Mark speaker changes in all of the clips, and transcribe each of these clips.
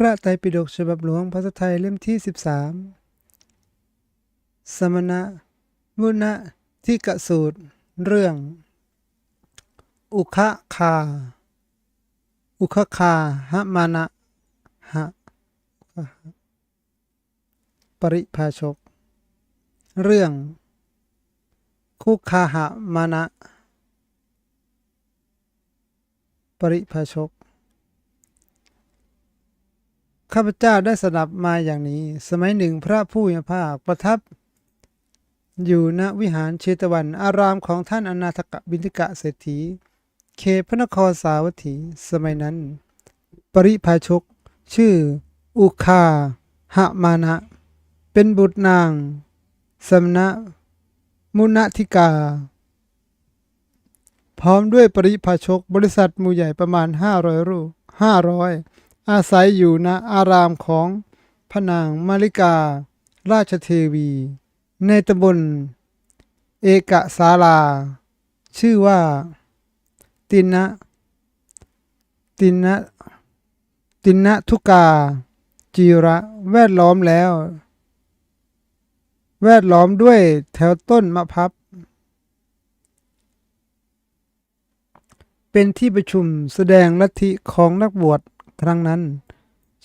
Speaker 1: พระไตรปิฎกฉบับหลวงภาษาไทยเล่มที่ 13 สมณะมุณะทิกสูตร เรื่อง อุคะคา อุคะคาหะมานะหะปริภาชก เรื่อง คุคาหะมานะ ปริภาชก ข้าพเจ้าได้สดับมาอย่างนี้ สมัยหนึ่งพระผู้มีภาคประทับ อยู่ณวิหารเชตวัน อารามของท่านอนาถกะบินทิกะเศรษฐี เขตพระนครสาวัตถี สมัยนั้น ปริภาชก ชื่อ อุคาหะมานะ เป็นบุตรนางสมณะมุนทิกา พร้อมด้วยปริภาชกบริษัทมูใหญ่ประมาณ 500 รูป500 อาศัยอยู่ณอารามของพระนางมาริกา ราชเทวี ในตำบลเอกสาลา ชื่อว่า ตินะ ตินะ ตินะทุกา จีระแวดล้อมแล้ว แวดล้อมด้วยแถวต้นมะพับ เป็นที่ประชุมแสดงลัทธิของนักบวช ครั้งนั้น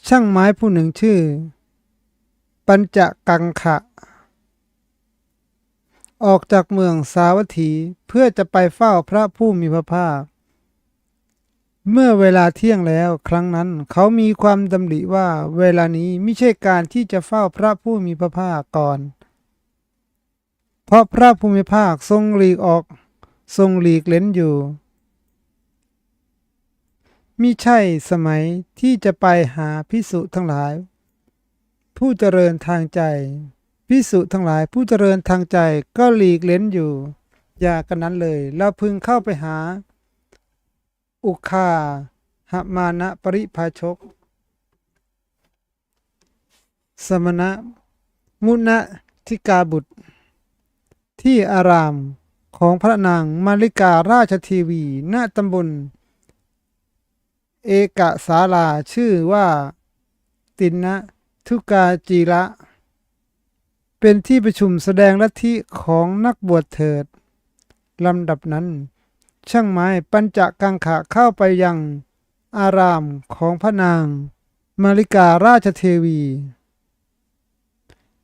Speaker 1: ช่างไม้ผู้หนึ่งชื่อ ปัญจกังขะ ออกจากเมืองสาวัตถีเพื่อจะไปเฝ้าพระผู้มีพระภาค เมื่อเวลาเที่ยงแล้วครั้งนั้นเขามีความดำริว่าเวลานี้ไม่ใช่การที่จะเฝ้าพระผู้มีพระภาคก่อน เพราะพระผู้มีพระภาคทรงหลีกออกทรงหลีกเล้นอยู่ มิใช่สมัยที่จะไปหาพิสุทั้งหลาย ผู้เจริญทางใจพิสุทั้งหลายผู้เจริญทางใจก็หลีกเล้นอยู่ อย่ากันนั้นเลยเราพึงเข้าไปหา อุคาหมานะปริภาชก สมณะ มุณทิกาบุตร ที่อารามของพระนางมาริการาชทีวี ณตำบล เอกสาลาชื่อว่า ตินนะทุกาจีระ เป็นที่ประชุมแสดงลัทธิของนักบวชเถิดลำดับนั้น ช่างไม้ปัญจกังขะเข้าไปยัง อารามของพระนาง มาริการาชเทวี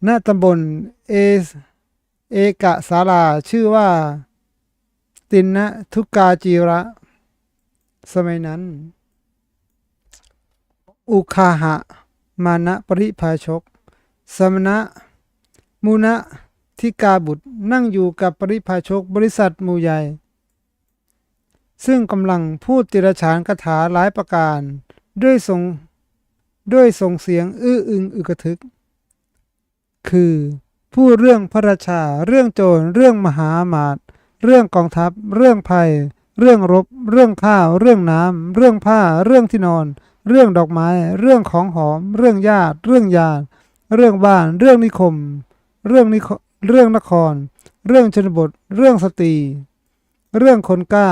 Speaker 1: ณตำบลเอเอกสาลาชื่อว่า ตินนะทุกาจีระ สมัยนั้น อุคาหะ มานะปริภาชก สมณะ มุนะทิกาบุตรนั่งอยู่กับปริภาชกบริษัทมูใหญ่ ซึ่งกำลังพูดติรฉานคาถาหลายประการ ด้วยทรงด้วยส่งเสียงอื้ออึงอึกทึก คือพูดเรื่องพระราชา เรื่องโจร เรื่องมหาอมาตเรื่องกองทัพ เรื่องภัย เรื่องรบ เรื่องข้าว เรื่องน้ำ เรื่องผ้า เรื่องที่นอน เรื่องดอกไม้ เรื่องของหอม เรื่องญาติ เรื่องยาเรื่องบ้าน เรื่องนิคม เรื่องนิคเรื่องนคร เรื่องชนบท เรื่องสตรี เรื่องคนกล้า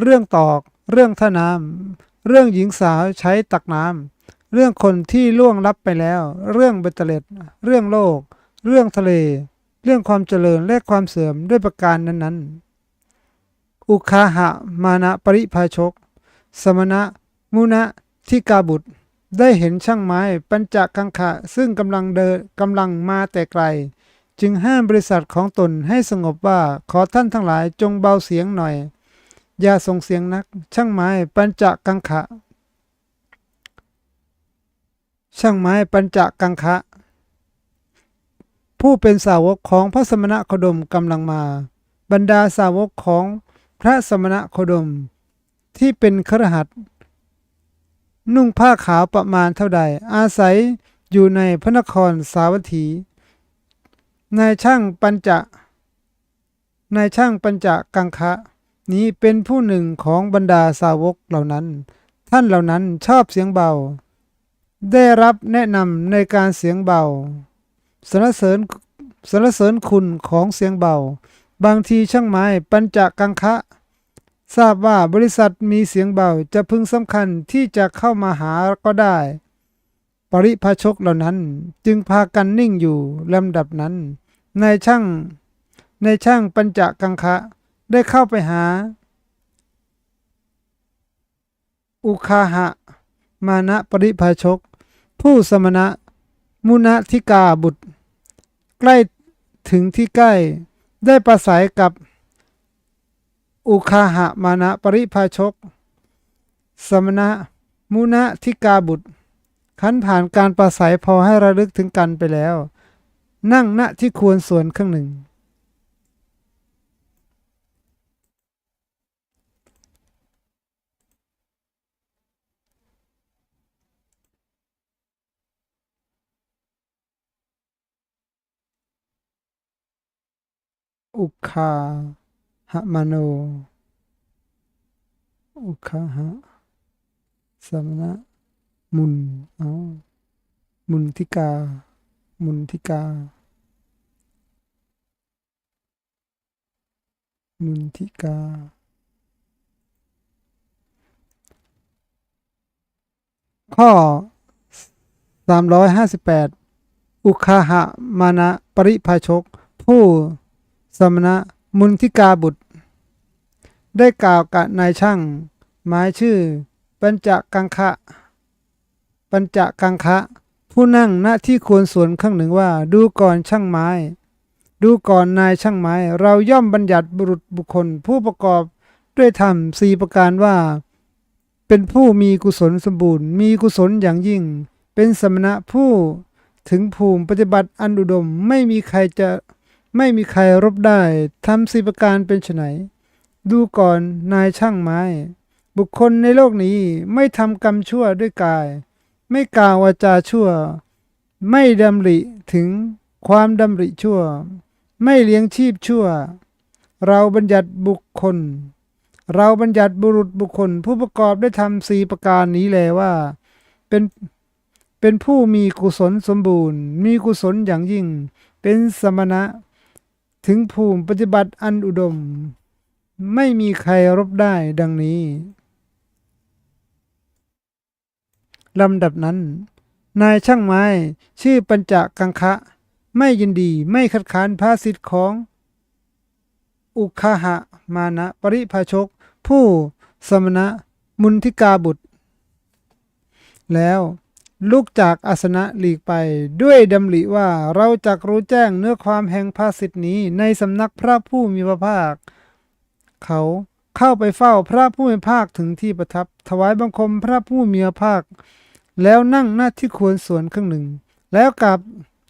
Speaker 1: เรื่องตอก เรื่องท่าน้ำเรื่องหญิงสาวใช้ตักน้ำเรื่องคนที่ล่วงลับไปแล้ว เรื่องเบตเตเล็ดเรื่องโลก เรื่องทะเล เรื่องความเจริญและความเสื่อมด้วยประการนั้นๆ อุคาหะมานะปริภาชก สมณะ มุนะ ทิกาบุตรได้เห็นช่างไม้ปัญจกังขะซึ่งกำลังเดินกำลังมาแต่ไกล จึงห้ามบริษัทของตนให้สงบว่าขอท่านทั้งหลายจงเบาเสียงหน่อย อย่าส่งเสียงนัก ช่างไม้ปัญจกังขะ ช่างไม้ปัญจกังคะผู้เป็นสาวกของพระสมณโคดมกำลังมา บรรดาสาวกของพระสมณโคดม ที่เป็นครหัสถ นุ่งผ้าขาวประมาณเท่าใด อาศัยอยู่ในพระนครสาวัตถีนายช่างปัญจะนายช่างปัญจกังคะ นี้เป็นผู้หนึ่งของบรรดาสาวกเหล่านั้น ท่านเหล่านั้นชอบเสียงเบา ได้รับแนะนำในการเสียงเบาสรรเสริญสรรเสริญคุณของเสียงเบา บางทีช่างไม้ปัญจกังคะ ทราบว่าบริษัทมีเสียงเบาจะพึงสำคัญที่จะเข้ามาหาก็ได้ ปริพาชกเหล่านั้นจึงพากันนิ่งอยู่ลำดับนั้นในายช่างในายช่างปัญจกังคะได้เข้าไปหา อุคาหะ มานะปริพาชก ผู้สมณะ มุนะธิกาบุตร ใกล้ถึงที่ใกล้ได้ประสัยกับ อุคาหะมานะปริพาชก สมณะ มุนะธิกาบุตร ขันผ่านการประสัยพอให้ระลึกถึงกันไปแล้ว นั่งณที่ควรส่วนข้างหนึ่ง อุคา หมโน อุคาหะสมณะ มุนเอามุนทิกา มุนทิกา มุนทิกาข้อ 358 อุคาหะมานะปริภาชก ผู้สมณะ มุนทิกาบุตร ได้กล่าวกับนายช่าง หมายชื่อ ปัญจกังคะ ปัญจกังคะ ผู้นั่งณที่ควรส่วนข้างหนึ่งว่า ดูก่อนช่างไม้ ดูก่อนนายช่างไม้ เราย่อมบัญญัติบุรุษบุคคลผู้ประกอบด้วยธรรมสี่ประการว่า เป็นผู้มีกุศลสมบูรณ์ มีกุศลอย่างยิ่ง เป็นสมณะผู้ถึงภูมิปฏิบัติอันอุดมไม่มีใครจะ ไม่มีใครรบได้ทำสี่ประการเป็นไนดูก่อนนายช่างไม้ บุคคลในโลกนี้ไม่ทำกรรมชั่วด้วยกาย ไม่กล่าววาจาชั่ว ไม่ดำริถึงความดำริชั่ว ไม่เลี้ยงชีพชั่ว เราบัญญัติบุคคล เราบัญญัติบุรุษบุคคล ผู้ประกอบได้ทำสีประการนี้แลว่า เป็นเป็นผู้มีกุศลสมบูรณ์ มีกุศลอย่างยิ่ง เป็นสมณะ ถึงภูมิปฏิบัติอันอุดม ไม่มีใครรบได้ดังนี้ลำดับนั้น นายช่างไม้ ชื่อปัญจกังคะ ไม่ยินดีไม่คัดค้านภาสิทธิ์ของ อุคาหะมานะปริภาชก ผู้สมณะมุนทิกาบุตร แล้ว ลุกจากอาสนะหลีกไป ด้วยดำริว่าเราจักรู้แจ้งเนื้อความแห่งภาสิทธินี้ในสำนักพระผู้มีพระภาค เขาเข้าไปเฝ้าพระผู้มีพระภาคถึงที่ประทับ ถวายบังคมพระผู้มีพระภาค แล้วนั่งหน้าที่ควรส่วนข้างหนึ่ง แล้วกลับ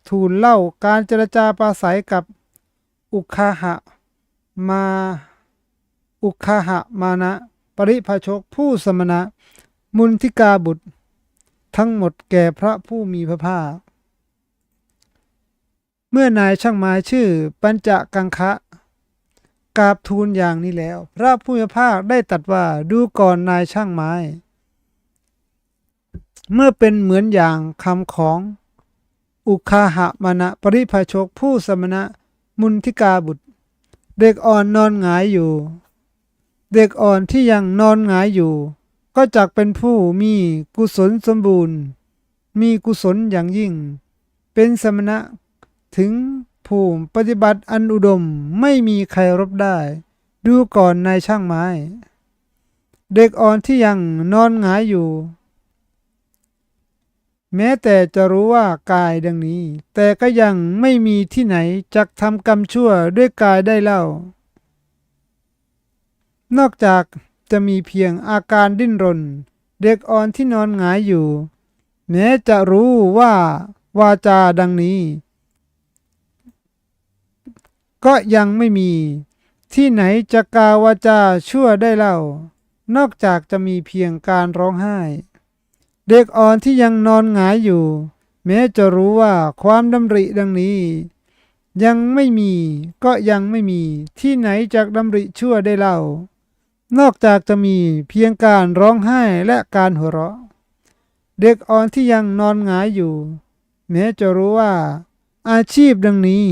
Speaker 1: ทูลเล่าการเจรจาปราศัยกับอุคาหะมาอุคาหะมานะ ปริภาชกผู้สมณะ มุนทิกาบุตร ทั้งหมดแก่พระผู้มีพระภาค เมื่อนายช่างไม้ชื่อปัญจกังคะกราบทูลอย่างนี้แล้ว พระผู้มีพระภาคได้ตรัดว่าดูก่อนนายช่างไม้ เมื่อเป็นเหมือนอย่างคำของอุคาหะมานะปริภาชกผู้สมณะมุนทิกาบุตร เด็กอ่อนนอนหงายอยู่ เด็กอ่อนที่ยังนอนหงายอยู่ ก็จักเป็นผู้มีกุศลสมบูรณ์ มีกุศลอย่างยิ่ง เป็นสมณะถึงภูมิปฏิบัติอันอุดมไม่มีใครรบได้ ดูก่อนนายช่างไม้ เด็กอ่อนที่ยังนอนหงายอยู่ แม้แต่จะรู้ว่ากายดังนี้ แต่ก็ยังไม่มีที่ไหนจักทำกรรมชั่วด้วยกายได้เล่า นอกจาก จะมีเพียงอาการดิ้นรน เด็กอ่อนที่นอนหงายอยู่ แม้จะรู้ว่าวาจาดังนี้ ก็ยังไม่มี ที่ไหนจะกาววาจาชั่วได้เล่า นอกจากจะมีเพียงการร้องไห้ เด็กอ่อนที่ยังนอนหงายอยู่ แม้จะรู้ว่าความดำริดังนี้ยังไม่มีก็ยังไม่มีที่ไหนจากดำริชั่วได้เล่า นอกจากจะมีเพียงการร้องไห้และการหัวเราะ เด็กอ่อนที่ยังนอนหงายอยู่ แม้จะรู้ว่า อาชีพดังนี้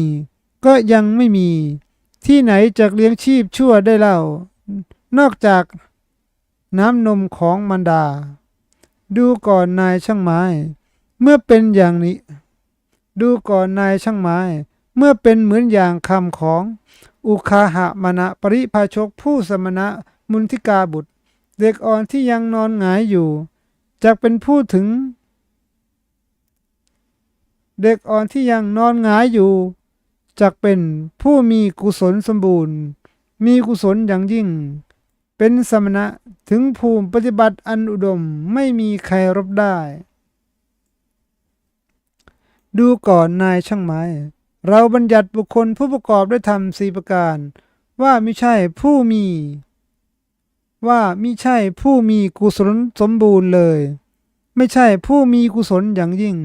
Speaker 1: ก็ยังไม่มี ที่ไหนจากเลี้ยงชีพชั่วได้เล่า นอกจากน้ำนมของมันดา ดูก่อนนายช่างไม้ เมื่อเป็นอย่างนี้ ดูก่อนนายช่างไม้ เมื่อเป็นเหมือนอย่างคำของ อุคาหะมณะปริภาชกผู้สมณะ มุนทิกาบุตร เด็กอ่อนที่ยังนอนหงายอยู่จะเป็นผู้ถึง เด็กอ่อนที่ยังนอนหงายอยู่จักเป็นผู้มีกุศลสมบูรณ์ มีกุศลอย่างยิ่ง เป็นสมณะถึงภูมิปฏิบัติอันอุดมไม่มีใครรบได้ ดูก่อนนายช่างไม้ เราบัญญัติบุคคลผู้ประกอบด้วยธรรมสี่ประการ ว่าไม่ใช่ผู้มี ว่ามิใช่ผู้มีกุศลสมบูรณ์เลย ไม่ใช่ผู้มีกุศลอย่างยิ่ง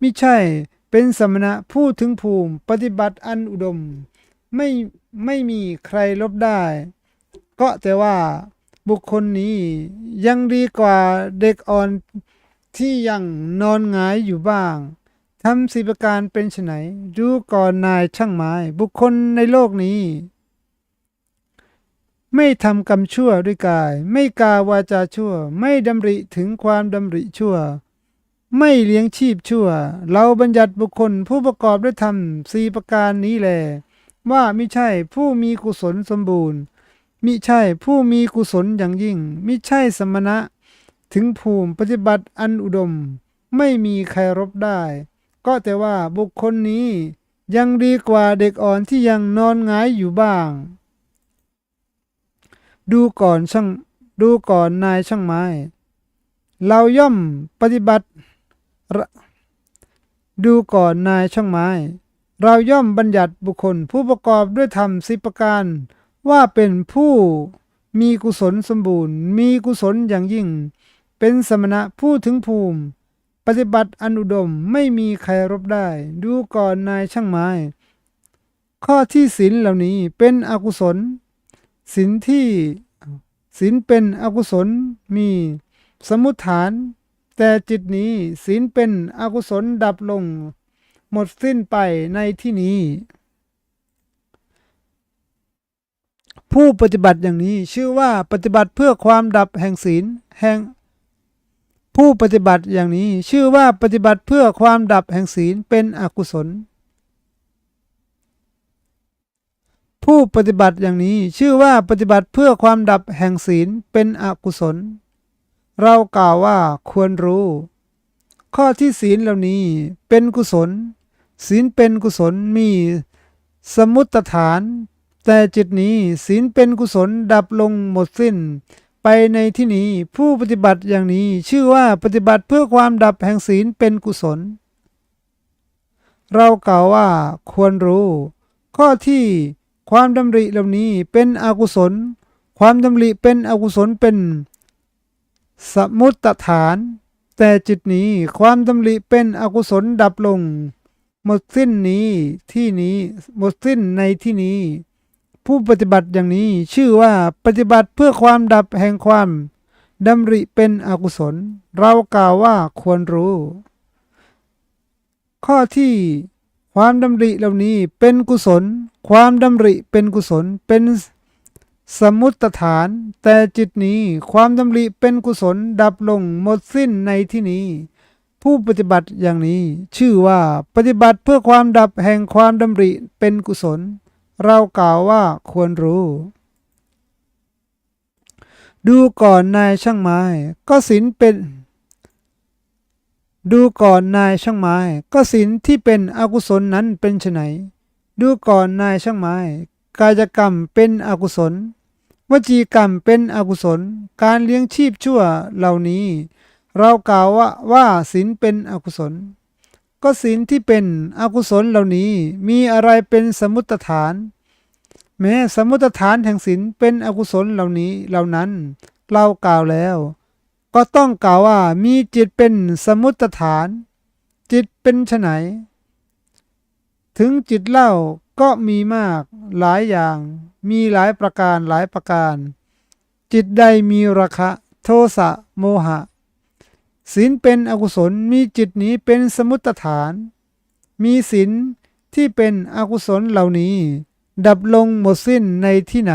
Speaker 1: มิใช่เป็นสมณะผู้ถึงภูมิปฏิบัติอันอุดม ไม่ไม่มีใครลบได้ ก็แต่ว่าบุคคลนี้ยังดีกว่าเด็กอ่อนที่ยังนอนหงายอยู่บ้างทำสิประการเป็นไนดูก่อนนายช่างไม้ บุคคลในโลกนี้ ไม่ทำกรรมชั่วด้วยกาย ไม่กาวาจาชั่ว ไม่ดำริถึงความดำริชั่ว ไม่เลี้ยงชีพชั่ว เราบัญญัติบุคคลผู้ประกอบด้วยธรรมสี่ประการนี้แล ว่าไม่ใช่ผู้มีกุศลสมบูรณ์มิใช่ผู้มีกุศลอย่างยิ่งมิใช่สมณะ ถึงภูมิปฏิบัติอันอุดม ไม่มีใครรบได้ ก็แต่ว่าบุคคลนี้ยังดีกว่าเด็กอ่อนที่ยังนอนงายอยู่บ้าง ดูก่อนช่างดูก่อนนายช่างไม้ เราย่อมปฏิบัติ ดูก่อนนายช่างไม้ เราย่อมบัญญัติบุคคลผู้ประกอบด้วยธรรมสิบประการ ว่าเป็นผู้มีกุศลสมบูรณ์ มีกุศลอย่างยิ่ง เป็นสมณะผู้ถึงภูมิ ปฏิบัติอนุดมไม่มีใครรบได้ ดูก่อนนายช่างไม้ ข้อที่ศีลเหล่านี้เป็นอกุศล ศีลที่ศีลเป็นอกุศลมีสมุทฐาน แต่จิตนี้ศีลเป็นอกุศลดับลง หมดสิ้นไปในที่นี้ ผู้ปฏิบัติอย่างนี้ชื่อว่าปฏิบัติเพื่อความดับแห่งศีลแห่ง ผู้ปฏิบัติอย่างนี้ชื่อว่าปฏิบัติเพื่อความดับแห่งศีลเป็นอกุศล ผู้ปฏิบัติอย่างนี้ชื่อว่าปฏิบัติเพื่อความดับแห่งศีลเป็นอกุศล เรากล่าวว่าควรรู้ ข้อที่ศีลเหล่านี้เป็นกุศล ศีลเป็นกุศลมีสมุตฐาน แต่จิตนี้ศีลเป็นกุศลดับลงหมดสิ้น ไปในที่นี้ผู้ปฏิบัติอย่างนี้ชื่อว่าปฏิบัติเพื่อความดับแห่งศีลเป็นกุศล เรากล่าวว่าควรรู้ ข้อที่ ความดำริเหล่านี้เป็นอกุศล ความดำริเป็นอกุศลเป็น สมุตฐาน แต่จิตนี้ความดำริเป็นอกุศลดับลง หมดสิ้นนี้ที่นี้หมดสิ้นในที่นี้ ผู้ปฏิบัติอย่างนี้ชื่อว่าปฏิบัติเพื่อความดับแห่งความดำริเป็นอกุศล เรากล่าวว่าควรรู้ ข้อที่ ความดำริเหล่านี้เป็นกุศล ความดำริเป็นกุศลเป็นสมุตฐาน แต่จิตนี้ความดำริเป็นกุศลดับลงหมดสิ้นในที่นี้ ผู้ปฏิบัติอย่างนี้ ชื่อว่าปฏิบัติเพื่อความดับแห่งความดำริเป็นกุศล เรากล่าวว่าควรรู้ ดูก่อนนายช่างไม้ ก็ศีลเป็น ดูก่อนนายช่างไม้ ก็ศีลที่เป็นอกุศลนั้นเป็นไฉนดูก่อนนายช่างไม้ กายกรรมเป็นอกุศล วจีกรรมเป็นอกุศล การเลี้ยงชีพชั่วเหล่านี้ เรากล่าวว่าว่าศีลเป็นอกุศล ก็ศีลที่เป็นอกุศลเหล่านี้มีอะไรเป็นสมุตฐาน แม้สมุตฐานแห่งศีลเป็นอกุศลเหล่านี้เหล่านั้น เรากล่าวแล้ว ก็ต้องกล่าวว่ามีจิตเป็นสมุตฐาน จิตเป็นไฉนถึงจิตเล่าก็มีมากหลายอย่าง มีหลายประการหลายประการ จิตใดมีราคะ โทสะโมหะศีลเป็นอกุศลมีจิตนี้เป็นสมุตฐาน มีศีลที่เป็นอกุศลเหล่านี้ ดับลงหมดสิ้นในที่ไหน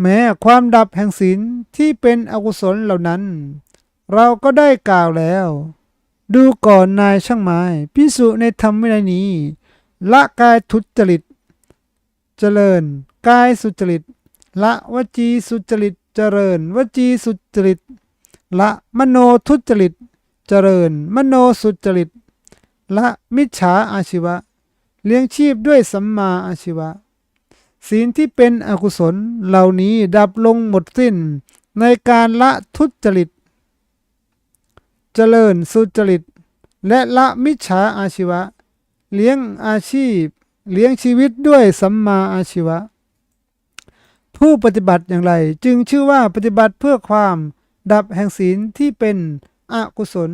Speaker 1: แม้ความดับแห่งศีลที่เป็นอกุศลเหล่านั้น เราก็ได้กล่าวแล้ว ดูก่อนนายช่างไม้พิสุในธรรมวินัยนี้ ละกายทุจริต เจริญ กายสุจริต ละวจีสุจริตเจริญ วจีสุจริต ละมโนทุจริต เจริญ มโนสุจริต ละมิจฉาอาชีวะ เลี้ยงชีพด้วยสัมมาอาชีวะ ศีลที่เป็นอกุศลเหล่านี้ดับลงหมดสิ้น ในการละทุจริต เจริญสุจริต และละมิจฉาอาชีวะ เลี้ยงอาชีพ เลี้ยงชีวิตด้วยสัมมาอาชีวะ ผู้ปฏิบัติอย่างไรจึงชื่อว่าปฏิบัติเพื่อความดับแห่งศีลที่เป็นอกุศล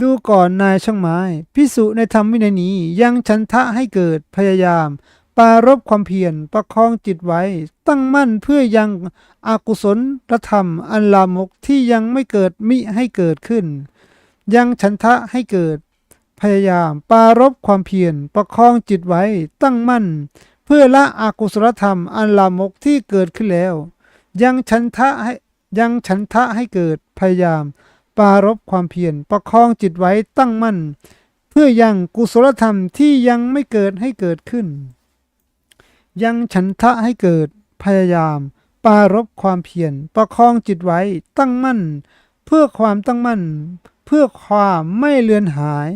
Speaker 1: ดูก่อนนายช่างไม้พิสุในธรรมวินัยนี้ยังฉันทะให้เกิดพยายามปรารบความเพียรประคองจิตไว้ ตั้งมั่นเพื่อยังอากุศลธรรมอันลามกที่ยังไม่เกิดมิให้เกิดขึ้น ยังฉันทะให้เกิด พยายามปรารบความเพียรประคองจิตไว้ ตั้งมั่น เพื่อละอากุศลธรรมอันลามกที่เกิดขึ้นแล้ว ยังฉันทะให้ยังฉันทะให้เกิดพยายาม ปารบความเพียรประคองจิตไว้ตั้งมั่น เพื่อยังกุศลธรรมที่ยังไม่เกิดให้เกิดขึ้น ยังฉันทะให้เกิดพยายาม ปารบความเพียรประคองจิตไว้ตั้งมั่น เพื่อความตั้งมั่น เพื่อความไม่เลือนหาย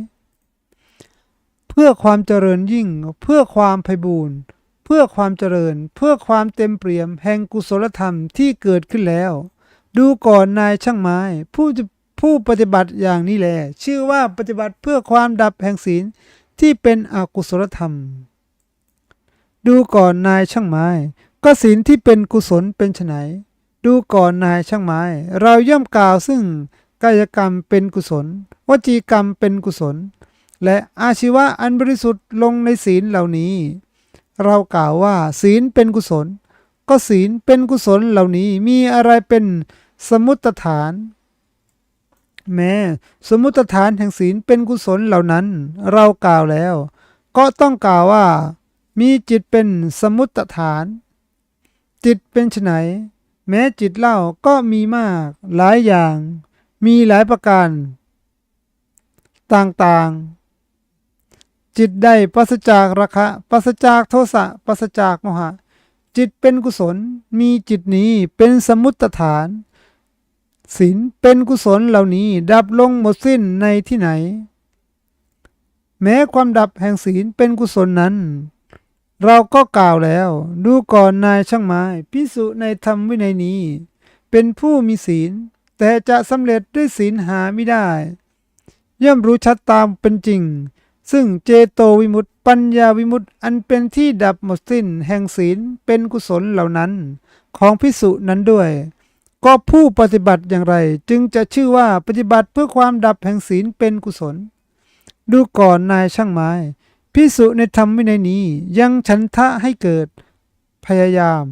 Speaker 1: เพื่อความเจริญยิ่ง เพื่อความไพบูรณ์เพื่อความเจริญเพื่อความเต็มเปี่ยมแห่งกุศลธรรมที่เกิดขึ้นแล้ว ดูก่อนนายช่างไม้ ผู้จะ ผู้ปฏิบัติอย่างนี้แหละชื่อว่าปฏิบัติเพื่อความดับแห่งศีลที่เป็นอกุศลธรรม ดูก่อนนายช่างไม้ ก็ศีลที่เป็นกุศลเป็นไนดูก่อนนายช่างไม้ เราย่อมกล่าวซึ่งกายกรรมเป็นกุศล วจีกรรมเป็นกุศล และอาชีวะอันบริสุทธิ์ลงในศีลเหล่านี้ เรากล่าวว่าศีลเป็นกุศล ก็ศีลเป็นกุศลเหล่านี้มีอะไรเป็นสมุตฐาน แม้ สมมุติฐานแห่งศีลเป็นกุศลเหล่านั้น เรากล่าวแล้ว ก็ต้องกล่าวว่า มีจิตเป็นสมมุติฐาน จิตเป็นไนแม้จิตเล่าก็มีมากหลายอย่าง มีหลายประการ ต่างๆ จิตได้ปราศจากราคะปราศจากโทสะปราศจากโมหะ จิตเป็นกุศล มีจิตนี้เป็นสมมุติฐาน ศีลเป็นกุศลเหล่านี้ดับลงหมดสิ้นในที่ไหน แม้ความดับแห่งศีลเป็นกุศลนั้น เราก็กล่าวแล้ว ดูก่อนนายช่างไม้พิสุในธรรมวินัยนี้ เป็นผู้มีศีล แต่จะสำเร็จด้วยศีลหาไม่ได้ ย่อมรู้ชัดตามเป็นจริง ซึ่งเจโตวิมุตติ ปัญญาวิมุตติอันเป็นที่ดับหมดสิ้นแห่งศีลเป็นกุศลเหล่านั้น ของพิสุนั้นด้วย ก็ผู้ปฏิบัติอย่างไร จึงจะชื่อว่าปฏิบัติเพื่อความดับแห่งศีลเป็นกุศล ดูก่อนนายช่างไม้พิสุในธรรมวินัยนี้ยังฉันทะให้เกิดพยายาม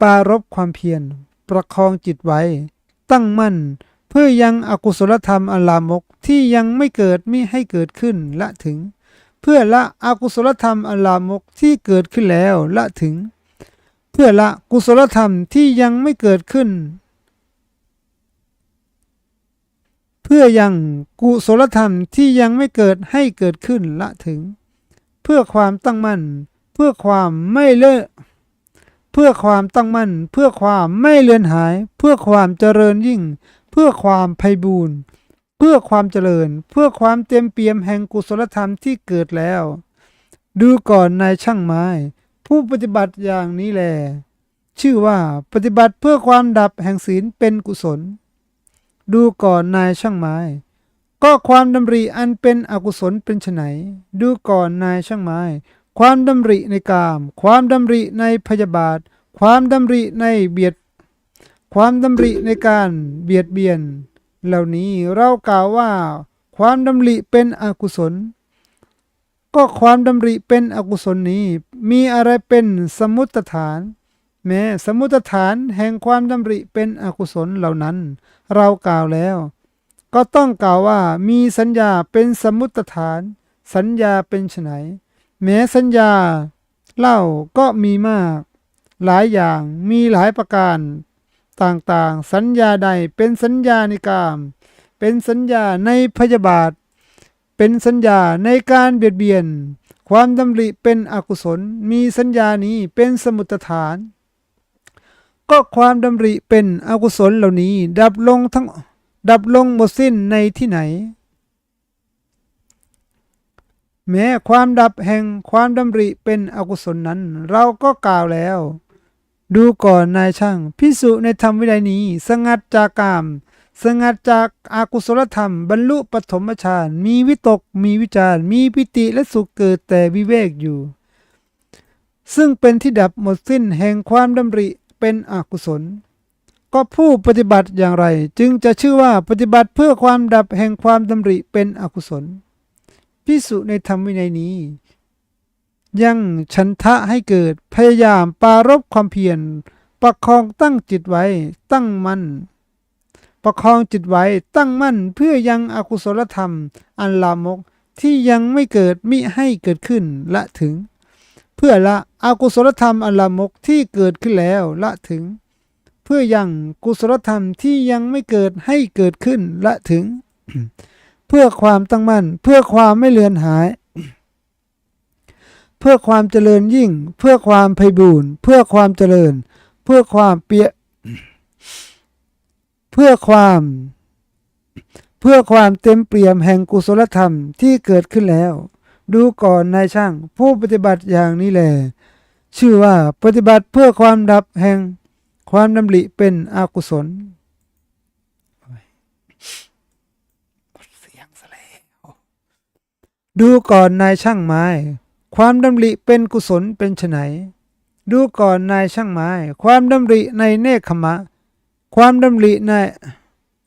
Speaker 1: ปรารบความเพียร ประคองจิตไว้ ตั้งมั่น เพื่อยังอกุศลธรรมอลามกที่ยังไม่เกิดมิให้เกิดขึ้นละถึง เพื่อละอกุศลธรรมอลามกที่เกิดขึ้นแล้วละถึง เพื่อละกุศลธรรมที่ยังไม่เกิดขึ้น เพื่อยังกุศลธรรมที่ยังไม่เกิดให้เกิดขึ้นละถึง เพื่อความตั้งมั่น เพื่อความไม่เลอะเพื่อความตั้งมั่น เพื่อความไม่เลือนหาย เพื่อความเจริญยิ่ง เพื่อความไพบูรณ์เพื่อความเจริญ เพื่อความเต็มเปี่ยมแห่งกุศลธรรมที่เกิดแล้ว ดูก่อนนายช่างไม้ ผู้ปฏิบัติอย่างนี้แล ชื่อว่าปฏิบัติเพื่อความดับแห่งศีลเป็นกุศล ดูก่อนนายช่างไม้ ก็ความดำริอันเป็นอกุศลเป็นไฉนดูก่อนนายช่างไม้ ความดำริในกาม ความดำริในพยาบาท ความดำริในเบียด ความดำริในการเบียดเบียน เหล่านี้เรากล่าวว่า ความดำริเป็นอกุศล ก็ความดำริเป็นอกุศลนี้ มีอะไรเป็นสมมุติฐาน แม้สมมุติฐานแห่งความดำริเป็นอกุศลเหล่านั้น เรากล่าวแล้ว ก็ต้องกล่าวว่ามีสัญญาเป็นสมมุติฐาน สัญญาเป็นไฉนแม้สัญญาเล่าก็มีมาก หลายอย่างมีหลายประการ ต่างๆ สัญญาใดเป็นสัญญาในกาม เป็นสัญญาในพยาบาท เป็นสัญญาในการเบียดเบียน ความดำริเป็นอกุศล มีสัญญานี้เป็นสมุตฐาน ก็ความดำริเป็นอกุศลเหล่านี้ ดับลงทั้งดับลงหมดสิ้นในที่ไหน แม้ความดับแห่งความดำริเป็นอกุศลนั้น เราก็กล่าวแล้ว ดูก่อนนายช่างพิสุในธรรมวินัยนี้สงัดจากกาม สงัดจากอากุศลธรรม บรรลุปฐมฌานมีวิตกมีวิจารมีปิติและสุขเกิดแต่วิเวกอยู่ ซึ่งเป็นที่ดับหมดสิ้นแห่งความดำริเป็นอกุศล ก็ผู้ปฏิบัติอย่างไร จึงจะชื่อว่าปฏิบัติเพื่อความดับแห่งความดำริเป็นอกุศลพิสุในธรรมวินัยนี้ ยังฉันทะให้เกิดพยายามปรารบความเพียรประคองตั้งจิตไว้ตั้งมัน่น ประคองจิตไว้ตั้งมั่นเพื่อยังอกุศลธรรม อันลามกที่ยังไม่เกิดมิให้เกิดขึ้นละถึง เพื่อละอกุศลธรรมอันลามกที่เกิดขึ้นแล้วละถึง เพื่อยังกุศลธรรมที่ยังไม่เกิดให้เกิดขึ้นละถึง เพื่อความตั้งมั่น เพื่อความไม่เลือนหาย เพื่อความเจริญยิ่ง เพื่อความไพบูรณ์เพื่อความเจริญ เพื่อความเปีย พื่อความ เพื่อความเต็มเปี่ยมแห่งกุศลธรรมที่เกิดขึ้นแล้ว ดูก่อนนายช่าง ผู้ปฏิบัติอย่างนี้แหลชื่อว่าปฏิบัติเพื่อความดับแห่งความดำริเป็นอกุศลดูก่อนนายช่างไม้ ความดำริเป็นกุศลเป็นไฉนดูก่อนนายช่างไม้ ความดำริในเนคขมะ ความดำริใน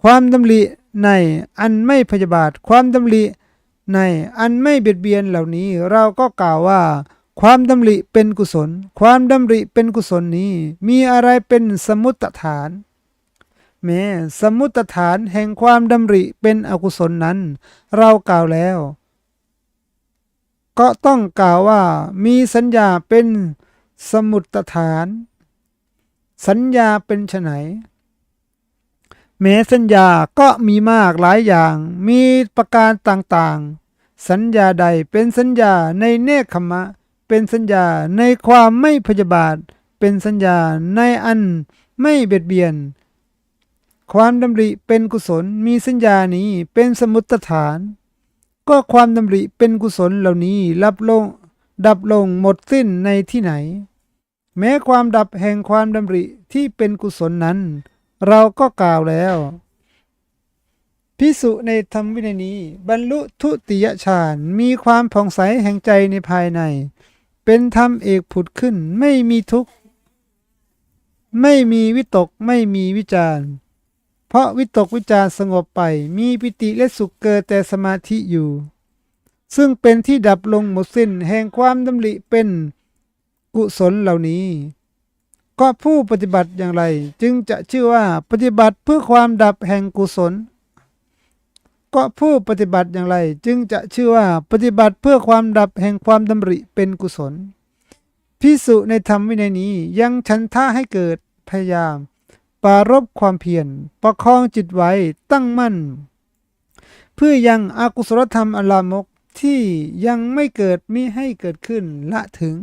Speaker 1: ความดำริใน อันไม่พยาบาท ความดำริใน อันไม่เบียดเบียนเหล่านี้ เราก็กล่าวว่า ความดำริเป็นกุศล ความดำริเป็นกุศลนี้ มีอะไรเป็นสมุตฐานแม้สมุตฐานแห่งความดำริเป็นอกุศลนั้น เรากล่าวแล้ว ก็ต้องกล่าวว่า มีสัญญาเป็นสมุตฐาน สัญญาเป็นไฉน แม้สัญญาก็มีมากหลายอย่าง มีประการต่างๆ สัญญาใดเป็นสัญญาในเนคขมะ เป็นสัญญาในความไม่พยาบาท เป็นสัญญาในอันไม่เบียดเบียน ความดำริเป็นกุศล มีสัญญานี้เป็นสมุตฐาน ก็ความดำริเป็นกุศลเหล่านี้รับลง ดับลงหมดสิ้นในที่ไหน แม้ความดับแห่งความดำริที่เป็นกุศลนั้น เราก็กล่าวแล้วพิสุในธรรมวินัยนี้ บรรลุทุติยฌานมีความผ่องใสแห่งใจในภายใน เป็นธรรมเอกผุดขึ้นไม่มีทุกข์ ไม่มีวิตกไม่มีวิจารเพราะวิตกวิจารสงบไปมีปิติและสุขเกิดแต่สมาธิอยู่ ซึ่งเป็นที่ดับลงหมดสิ้นแห่งความดำริเป็นกุศลเหล่านี้ ก็ผู้ปฏิบัติอย่างไร จึงจะชื่อว่าปฏิบัติเพื่อความดับแห่งกุศล ก็ผู้ปฏิบัติอย่างไร จึงจะชื่อว่าปฏิบัติเพื่อความดับแห่งความดำริเป็นกุศลพิสุในธรรมวินัยนี้ยังฉันท่าให้เกิดพยายามปรารบความเพียรประคองจิตไว้ตั้งมั่น เพื่อยังอากุศลธรรมอลามกที่ยังไม่เกิดมิให้เกิดขึ้นละถึง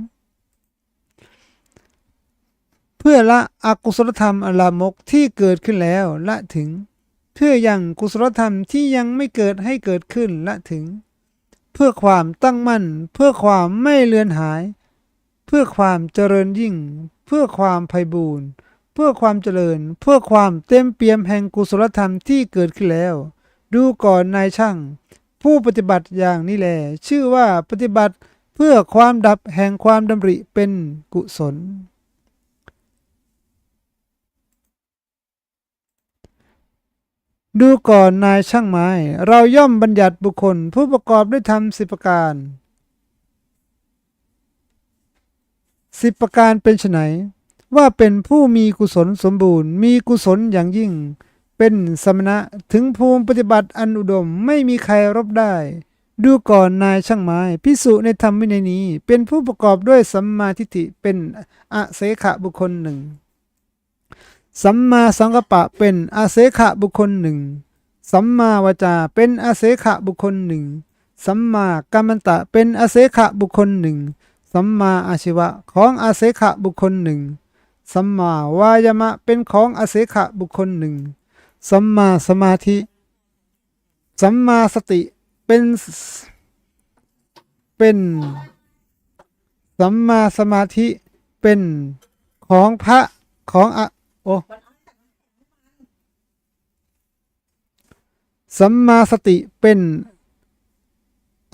Speaker 1: พื่อละอกุศลธรรมอลามกที่เกิดขึ้นแล้วละถึง เพื่อยังกุศลธรรมที่ยังไม่เกิดให้เกิดขึ้นละถึง เพื่อความตั้งมั่น เพื่อความไม่เลือนหาย เพื่อความเจริญยิ่ง เพื่อความไพบูรณ์เพื่อความเจริญ เพื่อความเต็มเปี่ยมแห่งกุศลธรรมที่เกิดขึ้นแล้ว ดูก่อนนายช่าง ผู้ปฏิบัติอย่างนี้แล ชื่อว่าปฏิบัติเพื่อความดับแห่งความดำริเป็นกุศล ดูก่อนนายช่างไม้ เราย่อมบัญญัติบุคคล ผู้ประกอบด้วยธรรมสิบประการสิบประการเป็นไนว่าเป็นผู้มีกุศลสมบูรณ์ มีกุศลอย่างยิ่ง เป็นสมณะถึงภูมิปฏิบัติอันอุดมไม่มีใครรบได้ ดูก่อนนายช่างไม้พิสุในธรรมวินัยนี้ เป็นผู้ประกอบด้วยสัมมาทิฏฐิเป็นอเสขะบุคคลหนึ่ง สัมมาสังกัปปะเป็นอาเสขะบุคคลหนึ่ง สัมมาวาจาเป็นอาเสขะบุคคลหนึ่ง สัมมากัมมันตะเป็นอาเสขะบุคคลหนึ่ง สัมมาอาชีวะของอาเสขะบุคคลหนึ่ง สัมมาวายามะเป็นของอาเสขะบุคคลหนึ่ง สัมมาสมาธิ สัมมาสติเป็นเป็น สัมมาสมาธิเป็นของพระของอะ อสัมมาสติเป็น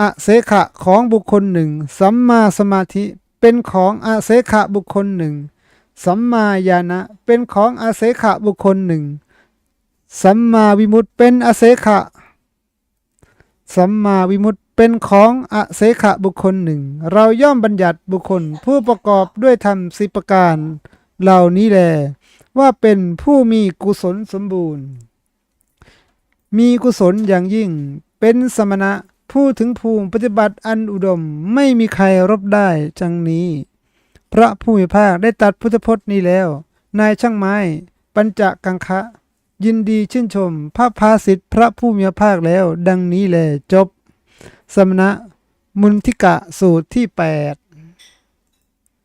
Speaker 1: อเสขะของบุคคลหนึ่ง สัมมาสมาธิเป็นของอเสขะบุคคลหนึ่ง สัมมาญาณะเป็นของอาเสขะบุคคลหนึ่ง สัมมาวิมุตเป็นอาเสขะ สัมมาวิมุตเป็นของอาเสขะบุคคลหนึ่ง เราย่อมบัญญัติบุคคลผู้ประกอบด้วยธรรมสิประการ เหล่านี้แล ว่าเป็นผู้มีกุศลสมบูรณ์ มีกุศลอย่างยิ่ง เป็นสมณะผู้ถึงภูมิปฏิบัติอันอุดมไม่มีใครรบได้จังนี้ พระผู้มีภาคได้ตัดพุทธพจน์นี้แล้ว นายช่างไม้ ปัญจกังคะ ยินดีชื่นชม พระภาสิทธิพระผู้มีพระภาคแล้ว ดังนี้แลจบ สมณะมุนทิกะสูตรที่แปด